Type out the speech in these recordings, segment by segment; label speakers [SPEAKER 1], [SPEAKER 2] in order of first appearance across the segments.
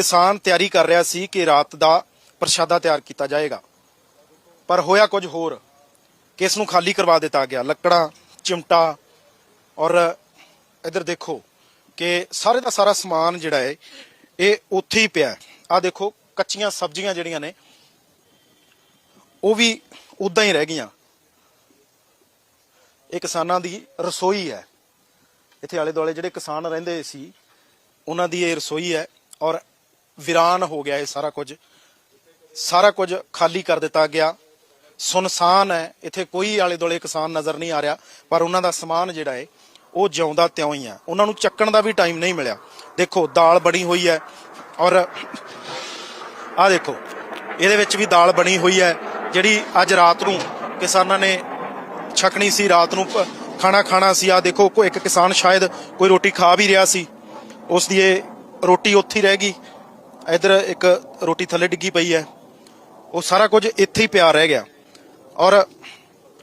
[SPEAKER 1] ਕਿਸਾਨ ਤਿਆਰੀ ਕਰ ਰਿਹਾ ਸੀ ਕਿ ਰਾਤ ਦਾ ਪ੍ਰਸ਼ਾਦਾ ਤਿਆਰ ਕੀਤਾ ਜਾਏਗਾ। ਪਰ ਹੋਇਆ ਕੁਝ ਹੋਰ। ਕਿ ਇਸ ਨੂੰ ਖਾਲੀ ਕਰਵਾ ਦਿੱਤਾ ਗਿਆ। ਲੱਕੜਾਂ, ਚਿਮਟਾ ਔਰ ਇੱਧਰ ਦੇਖੋ ਕਿ ਸਾਰੇ ਦਾ ਸਾਰਾ ਸਮਾਨ ਜਿਹੜਾ ਹੈ, ਇਹ ਉੱਥੇ ਹੀ ਪਿਆ ਆ ਦੇਖੋ, ਕੱਚੀਆਂ ਸਬਜ਼ੀਆਂ ਜਿਹੜੀਆਂ ਨੇ, ਉਹ ਵੀ ਉਦਾਂ ਹੀ ਰਹਿ ਗਈਆਂ। ਇਹ ਕਿਸਾਨਾਂ ਦੀ ਰਸੋਈ ਹੈ। ਇੱਥੇ ਆਲੇ ਦੁਆਲੇ ਜਿਹੜੇ ਕਿਸਾਨ ਰਹਿੰਦੇ ਸੀ, ਉਹਨਾਂ ਦੀ ਇਹ ਰਸੋਈ ਹੈ ਔਰ ਵਿਰਾਨ ਹੋ ਗਿਆ ਇਹ ਸਾਰਾ ਕੁਝ। ਸਾਰਾ ਕੁਝ ਖਾਲੀ ਕਰ ਦਿੱਤਾ ਗਿਆ। ਸੁਨਸਾਨ ਹੈ। ਇੱਥੇ ਕੋਈ ਆਲੇ ਦੁਆਲੇ ਕਿਸਾਨ ਨਜ਼ਰ ਨਹੀਂ ਆ ਰਿਹਾ, ਪਰ ਉਹਨਾਂ ਦਾ ਸਮਾਨ ਜਿਹੜਾ ਹੈ, ਉਹ ਜਿਉਂਦਾ ਤਿਉਂ ਹੀ ਆ। ਉਹਨਾਂ ਨੂੰ ਚੱਕਣ ਦਾ ਵੀ ਟਾਈਮ ਨਹੀਂ ਮਿਲਿਆ। ਦੇਖੋ, ਦਾਲ ਬਣੀ ਹੋਈ ਹੈ ਔਰ ਆ ਦੇਖੋ, ਇਹਦੇ ਵਿੱਚ ਵੀ ਦਾਲ ਬਣੀ ਹੋਈ ਹੈ, ਜਿਹੜੀ ਅੱਜ ਰਾਤ ਨੂੰ ਕਿਸਾਨਾਂ ਨੇ ਛਕਣੀ ਸੀ, ਰਾਤ ਨੂੰ ਖਾਣਾ ਖਾਣਾ ਸੀ। ਆ ਦੇਖੋ ਕੋਈ ਇੱਕ ਕਿਸਾਨ ਸ਼ਾਇਦ ਕੋਈ ਰੋਟੀ ਖਾ ਵੀ ਰਿਹਾ ਸੀ। ਉਸ ਦੀ ਇਹ ਰੋਟੀ ਉੱਥੇ ਰਹਿ ਗਈ। ਇਧਰ ਇੱਕ ਰੋਟੀ ਥੱਲੇ ਡਿੱਗੀ ਪਈ ਹੈ ਉਹ ਸਾਰਾ ਕੁਝ ਇੱਥੇ ਹੀ ਪਿਆ ਰਹਿ ਗਿਆ ਔਰ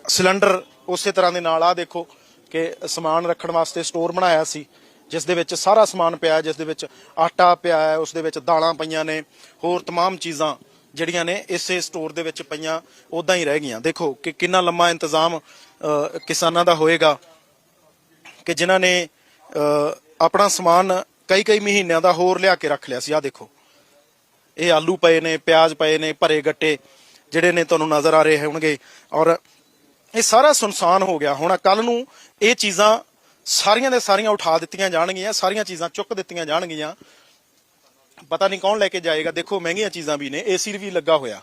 [SPEAKER 1] ਸਿਲੰਡਰ ਉਸੇ ਤਰ੍ਹਾਂ ਦੇ ਨਾਲ ਆ ਦੇਖੋ ਕਿ ਸਮਾਨ ਰੱਖਣ ਵਾਸਤੇ ਸਟੋਰ ਬਣਾਇਆ ਸੀ ਜਿਸ ਦੇ ਵਿੱਚ ਸਾਰਾ ਸਮਾਨ ਪਿਆ ਹੈ, ਜਿਸ ਦੇ ਵਿੱਚ ਆਟਾ ਪਿਆ ਹੈ ਉਸ ਦੇ ਵਿੱਚ ਦਾਲਾਂ ਪਈਆਂ ਨੇ ਹੋਰ तमाम ਚੀਜ਼ਾਂ ਜਿਹੜੀਆਂ ਨੇ ਇਸੇ ਸਟੋਰ ਦੇ ਵਿੱਚ ਪਈਆਂ ਉਦਾਂ ਹੀ ਰਹਿ ਗਈਆਂ ਦੇਖੋ ਕਿ ਕਿੰਨਾ ਲੰਮਾ ਇੰਤਜ਼ਾਮ ਅ, ਕਿਸਾਨਾਂ ਦਾ ਹੋਏਗਾ ਕਿ ਜਿਨ੍ਹਾਂ ਨੇ ਅ, ਆਪਣਾ ਸਮਾਨ ਕਈ ਕਈ ਮਹੀਨਿਆਂ ਦਾ ਹੋਰ ਲਿਆ ਕੇ ਰੱਖ ਲਿਆ ਸੀ ਆ ਦੇਖੋ ਇਹ ਆਲੂ ਪਏ ਨੇ, ਪਿਆਜ਼ ਪਏ ਨੇ, ਭਰੇ ਗੱਟੇ ਜਿਹੜੇ ਨੇ ਤੁਹਾਨੂੰ ਨਜ਼ਰ ਆ ਰਹੇ ਹੋਣਗੇ। ਔਰ ਇਹ ਸਾਰਾ ਸੁਨਸਾਨ ਹੋ ਗਿਆ। ਹੁਣ ਕੱਲ ਨੂੰ ਇਹ ਚੀਜ਼ਾਂ ਸਾਰੀਆਂ ਦੇ ਸਾਰੀਆਂ ਉਠਾ ਦਿੱਤੀਆਂ ਜਾਣਗੀਆਂ, ਸਾਰੀਆਂ ਚੀਜ਼ਾਂ ਚੁੱਕ ਦਿੱਤੀਆਂ ਜਾਣਗੀਆਂ। ਪਤਾ ਨਹੀਂ ਕੌਣ ਲੈ ਕੇ ਜਾਏਗਾ। ਦੇਖੋ, ਮਹਿੰਗੀਆਂ ਚੀਜ਼ਾਂ ਵੀ ਨੇ, ਏਸੀ ਵੀ ਲੱਗਾ ਹੋਇਆ।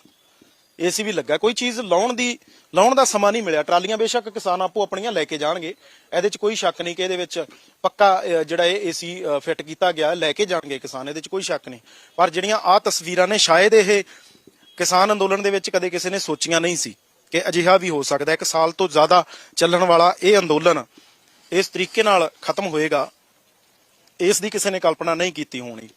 [SPEAKER 1] ਏਸੀ ਵੀ ਲੱਗਾ। ਕੋਈ ਚੀਜ਼ ਲਾਉਣ ਦੀ, ਲਾਉਣ ਦਾ ਸਮਾਂ ਨਹੀਂ ਮਿਲਿਆ। ਟਰਾਲੀਆਂ ਬੇਸ਼ੱਕ ਕਿਸਾਨ ਆਪੋ ਆਪਣੀਆਂ ਲੈ ਕੇ ਜਾਣਗੇ। ਇਹਦੇ 'ਚ ਕੋਈ ਸ਼ੱਕ ਨਹੀਂ ਕਿ ਇਹਦੇ ਵਿੱਚ ਪੱਕਾ ਜਿਹੜਾ ਇਹ ਏਸੀ ਫਿੱਟ ਕੀਤਾ ਗਿਆ, ਲੈ ਕੇ ਜਾਣਗੇ ਕਿਸਾਨ। ਇਹਦੇ 'ਚ ਕੋਈ ਸ਼ੱਕ ਨਹੀਂ। ਪਰ ਜਿਹੜੀਆਂ ਆ ਤਸਵੀਰਾਂ ਨੇ, ਸ਼ਾਇਦ ਇਹ ਕਿਸਾਨ ਅੰਦੋਲਨ ਦੇ ਵਿੱਚ ਕਦੇ ਕਿਸੇ ਨੇ ਸੋਚੀਆਂ ਨਹੀਂ ਸੀ ਕਿ ਅਜਿਹਾ ਵੀ ਹੋ ਸਕਦਾ ਇੱਕ ਸਾਲ ਤੋਂ ਜ਼ਿਆਦਾ ਚੱਲਣ ਵਾਲਾ ਇਹ ਅੰਦੋਲਨ ਇਸ ਤਰੀਕੇ ਨਾਲ ਖਤਮ ਹੋਏਗਾ। ਇਸ ਦੀ ਕਿਸੇ ਨੇ ਕਲਪਨਾ ਨਹੀਂ ਕੀਤੀ ਹੋਣੀ।